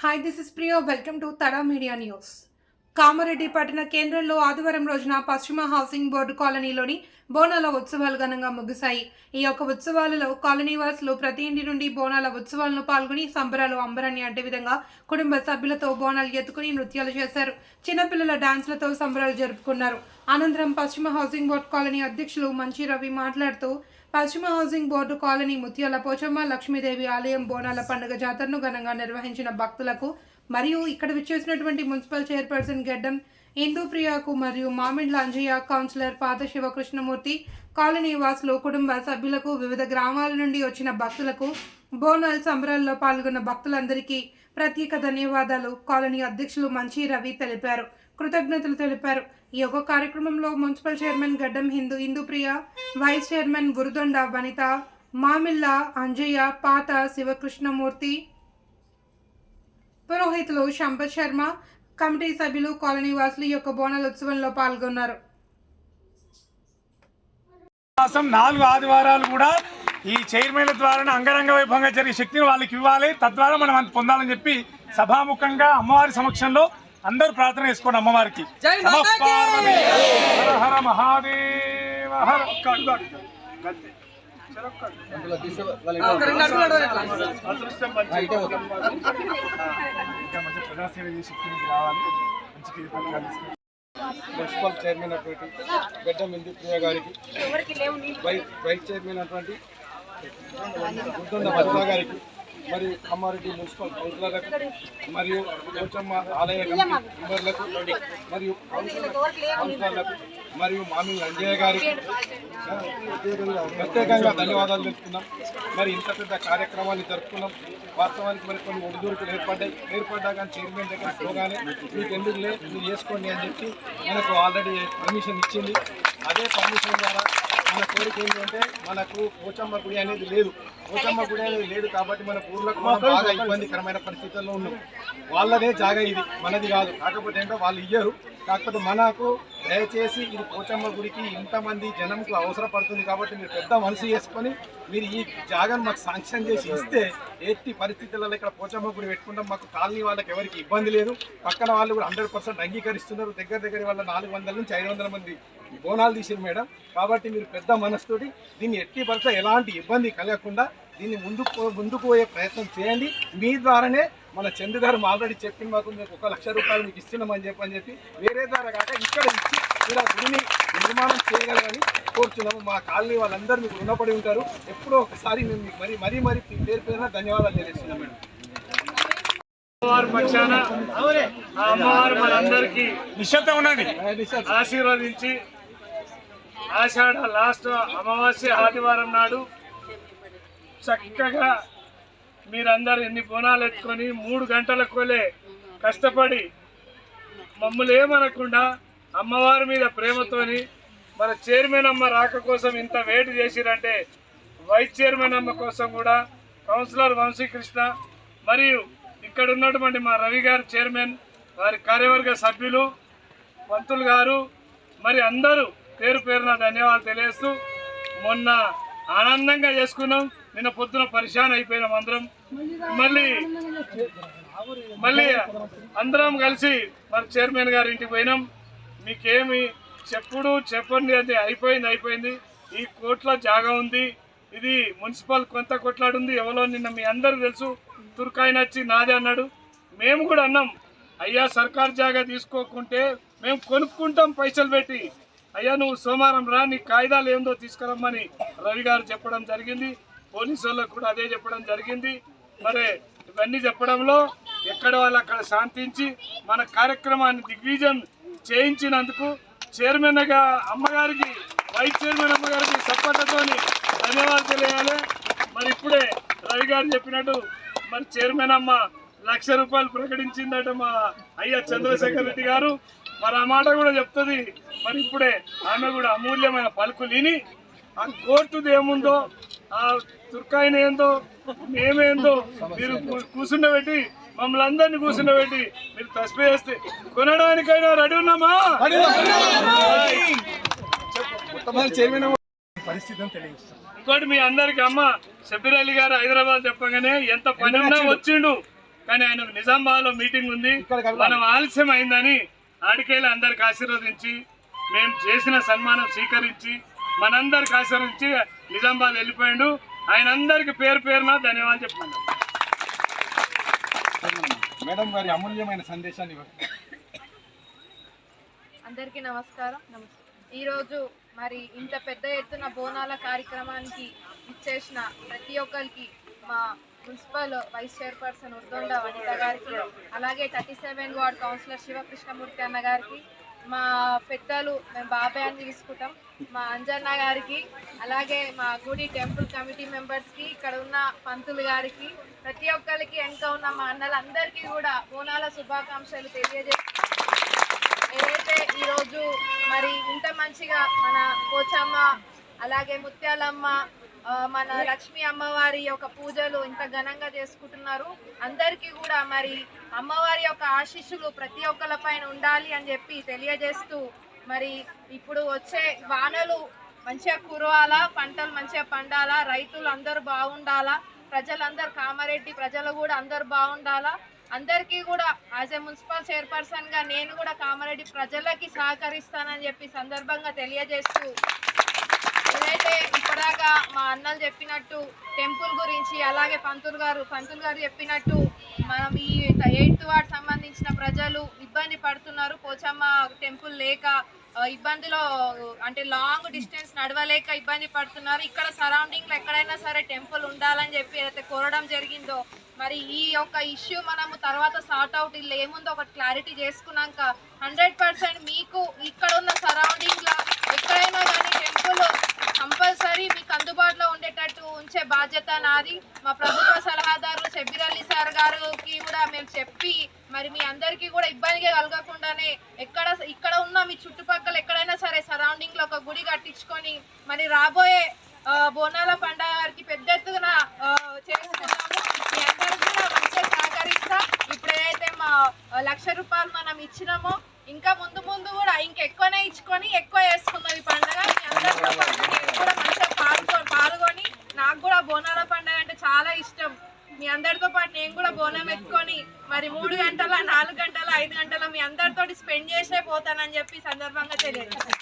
Hi, this is Priya. Welcome to Tada Media News. Kamareddy పట్టణ కేంద్రంలో ఆదివారం రోజున పశ్చిమ హౌసింగ్ బోర్డు కాలనీలోని బోనాల ఉత్సవాలు ఘనంగా ముగిశాయి. ఈ యొక్క ఉత్సవాలలో కాలనీ వాసులు ప్రతి ఇంటి నుండి బోనాల ఉత్సవాలను పాల్గొని సంబరాలు అంబరాన్ని అడ్డే విధంగా కుటుంబ సభ్యులతో బోనాలు ఎత్తుకుని నృత్యాలు చేశారు. చిన్నపిల్లల డాన్స్లతో సంబరాలు జరుపుకున్నారు. అనంతరం పశ్చిమ హౌసింగ్ బోర్డు కాలనీ అధ్యక్షులు మంచి రవి మాట్లాడుతూ పశ్చిమ హౌసింగ్ బోర్డు కాలనీ ముత్యాల పోచమ్మ లక్ష్మీదేవి ఆలయం బోనాల పండుగ జాతరను ఘనంగా నిర్వహించిన భక్తులకు మరియు ఇక్కడ విచ్చేసినటువంటి మున్సిపల్ చైర్పర్సన్ గడ్డం ఇందూప్రియకు మరియు మామిండ్ల అంజయ్య కౌన్సిలర్ పాత శివకృష్ణమూర్తి కాలనీ వాసులు కుటుంబ సభ్యులకు వివిధ గ్రామాల నుండి వచ్చిన భక్తులకు బోనాల్ సంబరాల్లో పాల్గొన్న భక్తులందరికీ ప్రత్యేక ధన్యవాదాలు. కాలనీ అధ్యక్షులు మంచి రవి తెలిపారు. కృతజ్ఞతలు తెలిపారు. ఈ యొక్క కార్యక్రమంలో మున్సిపల్ చైర్మన్ గడ్డం హిందూ ఇందుప్రియ వైస్ చైర్మన్ గురుదొండ వనిత మామిళ్ళ అంజయ్య పాత శివకృష్ణమూర్తి పురోహితులు శంపత్ శర్మ కమిటీ సభ్యులు కాలనీ వాసులు ఈ యొక్క బోనాల ఉత్సవంలో పాల్గొన్నారు. మాసం నాలుగు ఆదివారాలు కూడా ఈ చైర్మన్ల ద్వారా అంగరంగ వైభవంగా జరిగే శక్తిని వాళ్ళకి ఇవ్వాలి. తద్వారా మనం అంత పొందాలని చెప్పి సభాముఖంగా అమ్మవారి సమక్షంలో అందరూ ప్రార్థన చేసుకోండి అమ్మవారికి. హర హర మహాదేవ హర ప్రజాసేవ చేసే శక్తి మీకు రావాలి మంచి మున్సిపల్ చైర్మన్ అటువంటి గడ్డం మిందు ప్రియ గారికి వైస్ వైస్ చైర్మన్ అటువంటి గుర్తుండ మధురా గారికి మరియు అమ్మారెడ్డి మున్సిపల్ కౌన్సిలర్లకు మరియు పోచమ్మ ఆలయ కమిటీ మెంబర్లకు మరియు కౌన్సిలర్లకు మరియు మామి అంజయ్య గారికి ప్రత్యేకంగా ధన్యవాదాలు తెలుపుతున్నాం. మరి ఇంత పెద్ద కార్యక్రమాన్ని జరుపుకున్నాం. వాస్తవానికి మరి కొన్ని ఒడిదుడుకులు ఏర్పడ్డాయి. ఏర్పడ్డా కానీ చైర్మన్ దగ్గర పోగానే మీకు ఎందుకు లేదు మీరు చేసుకోండి అని చెప్పి మనకు ఆల్రెడీ పర్మిషన్ ఇచ్చింది. అదే పర్మిషన్ ద్వారా మన కోరిక ఏంటంటే మనకు పోచమ్మ గుడి అనేది లేదు. పోచమ్మ గుడి అనేది లేదు కాబట్టి మన ఊర్లకు మనం బాగా ఇబ్బందికరమైన పరిస్థితుల్లో ఉన్నాం. వాళ్ళదే జాగా ఇది. మనది కాదు. కాకపోతే ఏంటో వాళ్ళు ఇయ్యరు. కాకపోతే మనకు దయచేసి ఇది పోచమ్మ గుడికి ఇంతమంది జనంకు అవసరపడుతుంది కాబట్టి మీరు పెద్ద మనసు చేసుకొని మీరు ఈ జాగాను మాకు శాంక్షన్ చేసి ఇస్తే ఎట్టి పరిస్థితులలో ఇక్కడ పోచమ్మ గుడి పెట్టుకుంటాం. మాకు కాలనీ వాళ్ళకి ఎవరికి ఇబ్బంది లేదు. పక్కన వాళ్ళు కూడా హండ్రెడ్ అంగీకరిస్తున్నారు. దగ్గర దగ్గర వాళ్ళ నాలుగు వందల నుంచి ఐదు వందల మంది బోనాలు తీసారు మేడం. కాబట్టి మీరు పెద్ద మనసుతోటి దీన్ని ఎట్టి పరిస్థితి ఎలాంటి ఇబ్బంది కలగకుండా దీన్ని ముందుకు ముందుకు పోయే ప్రయత్నం చేయండి. మీ ద్వారానే మన చంద్ర గారు ఆల్రెడీ చెప్పింది మాకు మీకు ఒక లక్ష రూపాయలు మీకు ఇస్తున్నామని చెప్పి అని చెప్పి వేరే ద్వారా కాక ఇక్కడ ఇచ్చి మీరు ఆ గుడిని నిర్మాణం చేయగలరని కోరుచున్నాము. మా కాలనీ వాళ్ళందరూ మీకు రుణపడి ఉంటారు. ఎప్పుడో ఒకసారి మేము మీకు మరీ మరీ మరీ పేరు పేరున ధన్యవాదాలు తెలియజేస్తున్నాం మేడం. అమ్మవారి పక్షాన ఆ అమ్మవారు మనందరికీ నిశ్శబ్దం ఉండండి. ఆశీర్వదించి ఆషాఢ లాస్ట్ అమావాస్య ఆదివారం నాడు చక్కగా మీరందరూ ఎన్ని బోనాలు ఎత్తుకొని మూడు గంటల కోలే కష్టపడి మమ్మల్ని ఏమనకుండా అమ్మవారి మీద ప్రేమతోని మన చైర్మన్ అమ్మ రాక కోసం ఇంత వెయిట్ చేసిరంటే వైస్ చైర్మన్ అమ్మ కోసం కూడా కౌన్సిలర్ వంశీకృష్ణ మరియు ఇక్కడ ఉన్నటువంటి మా రవి గారు చైర్మన్ వారి కార్యవర్గ సభ్యులు పంతులు గారు మరి అందరూ పేరు పేరున ధన్యవాదాలు తెలియజేస్తూ మొన్న ఆనందంగా చేసుకున్నాం. నిన్న పొద్దున పరిశాన్ అయిపోయినాం అందరం. మళ్ళీ మళ్ళీ అందరం కలిసి మరి చైర్మన్ గారి ఇంటికి పోయినాం. మీకేమి చెప్పుడు చెప్పండి అది అయిపోయింది అయిపోయింది. ఈ కోట్ల జాగా ఉంది. ఇది మున్సిపల్ కొంత కొట్లాడుంది. ఎవరో నిన్న మీ అందరూ తెలుసు. తుర్కాయన వచ్చి నాదే అన్నాడు. మేము కూడా అన్నాం అయ్యా సర్కార్ జాగా తీసుకోకుంటే మేము కొనుక్కుంటాం పైసలు పెట్టి. అయ్యా నువ్వు సోమవారం రా నీ కాయిదాలు ఏందో తీసుకురమ్మని రవి గారు చెప్పడం జరిగింది. పోలీసు వాళ్ళకు కూడా అదే చెప్పడం జరిగింది. మరి ఇవన్నీ చెప్పడంలో ఎక్కడ వాళ్ళు అక్కడ శాంతించి మన కార్యక్రమాన్ని దిగ్విజయం చేయించినందుకు చైర్మన్గా అమ్మగారికి వైస్ చైర్మన్ అమ్మగారికి సపోర్ట్తోని ధన్యవాదాలు తెలియాలి. మరి ఇప్పుడే రవి గారు చెప్పినట్టు మరి చైర్మన్ అమ్మ లక్ష రూపాయలు ప్రకటించిందట మా అయ్య చంద్రశేఖర్ రెడ్డి గారు. మరి ఆ మాట కూడా చెప్తుంది. మరి ఇప్పుడే ఆమె కూడా అమూల్యమైన పలుకులు విని ఆ కోర్టుది ఏముందో ఆ తుర్కాయన ఏందో మేమేందో మీరు కూర్చుండబెట్టి మమ్మల్ని అందరినీ కూర్చుండబెట్టి మీరు తస్పే చేస్తే కొనడానికైనా రెడీ ఉన్నామా? ఇంకోటి మీ అందరికి అమ్మ షబీర్ అలీ గారు హైదరాబాద్ చెప్పగానే ఎంత పని ఉన్నా వచ్చిండు. కానీ ఆయన నిజామాబాద్లో మీటింగ్ ఉంది. మనం ఆలస్యం అయిందని ఆడికెళ్ళి అందరికి ఆశీర్వదించి మేము చేసిన సన్మానం స్వీకరించి మనందరికి ఆశీర్వదించి నిజామాబాద్ వెళ్ళిపోయాడు. ఆయన అందరికి పేరు పేరున ధన్యవాదాలు చెప్తున్నాను. మేడం గారి అమూల్యమైన సందేశాన్ని అందరికీ నమస్కారం. ఈరోజు మరి ఇంత పెద్ద ఎత్తున బోనాల కార్యక్రమానికి ఇచ్చేసిన ప్రతి ఒక్కరికి మా municipal vice chairperson Urdonda Vanitha గారికి అలాగే thirty seven ward councillor Sivakrishnamurthy అన్న గారికి మా పెద్దలు మేము బాబాయ్ అని తీసుకుంటాం. మా అంజన్న గారికి అలాగే మా గుడి టెంపుల్ కమిటీ మెంబర్స్కి ఇక్కడ ఉన్న పంతులు గారికి ప్రతి ఒక్కరికి వెనుక ఉన్న మా అన్నలందరికీ కూడా బోనాల శుభాకాంక్షలు తెలియజేస్తాం ఏదైతే ఈరోజు మరి ఇంత మంచిగా మన పోచమ్మ అలాగే ముత్యాలమ్మ మన లక్ష్మీ అమ్మవారి యొక్క పూజలు ఇంత ఘనంగా చేసుకుంటున్నారు. అందరికీ కూడా మరి అమ్మవారి యొక్క ఆశీస్సులు ప్రతి ఒక్కళ్ళ పైన ఉండాలి అని చెప్పి తెలియజేస్తూ మరి ఇప్పుడు వచ్చే వానలు మంచిగా కురవాలా పంటలు మంచిగా పండాలా రైతులు అందరూ బాగుండాలా ప్రజలందరూ కామారెడ్డి ప్రజలు కూడా అందరూ బాగుండాలా అందరికీ కూడా యాజ్ ఏ మున్సిపల్ చైర్పర్సన్గా నేను కూడా కామారెడ్డి ప్రజలకి సహకరిస్తానని చెప్పి సందర్భంగా తెలియజేస్తూ ఏదైతే ఇప్పటిదాకా మా అన్నలు చెప్పినట్టు టెంపుల్ గురించి అలాగే పంతులు గారు పంతులు గారు చెప్పినట్టు మనం ఈ ఎయిత్ వార్డ్ సంబంధించిన ప్రజలు ఇబ్బంది పడుతున్నారు. పోచమ్మ టెంపుల్ లేక ఇబ్బందిలో అంటే లాంగ్ డిస్టెన్స్ నడవలేక ఇబ్బంది పడుతున్నారు. ఇక్కడ సరౌండింగ్లో ఎక్కడైనా సరే టెంపుల్ ఉండాలని చెప్పి ఏదైతే కోరడం జరిగిందో మరి ఈ యొక్క ఇష్యూ మనము తర్వాత సార్ట్ అవుట్ ఇల్లు ఏముందో ఒకటి క్లారిటీ చేసుకున్నాక హండ్రెడ్ పర్సెంట్ మీకు ఇక్కడ ఉన్న సరౌండింగ్లో లో ఎక్కడైనా కానీ టెంపుల్ కంపల్సరీ మీకు అందుబాటులో ఉండేటట్టు ఉంచే బాధ్యత నాది. మా ప్రభుత్వ సలహాదారులు షబ్బీర్ అలీ సార్ గారికి కూడా మేము చెప్పి మరి మీ అందరికీ కూడా ఇబ్బందిగా కలగకుండానే ఎక్కడ ఇక్కడ ఉన్న మీ చుట్టుపక్కల ఎక్కడైనా సరే సరౌండింగ్లో ఒక గుడి కట్టించుకొని మరి రాబోయే బోనాల పండుగ గారికి పెద్ద ఎత్తున చేసుకున్నాము మీ అందరికీ కూడా మంచిగా సహకరిస్తా. ఇప్పుడు ఏదైతే మా లక్ష రూపాయలు మనం ఇచ్చినామో ఇంకా ముందు ముందు కూడా ఇంకెక్కువనే ఇచ్చుకొని ఎక్కువ చేసుకుందాం ఈ పండుగ. మీ అందరితో కూడా మరి మూడు గంటల నాలుగు గంటల ఐదు గంటల మీ అందరితోటి స్పెండ్ చేసే పోతానని చెప్పి సందర్భంగా తెలియజేస్తాను.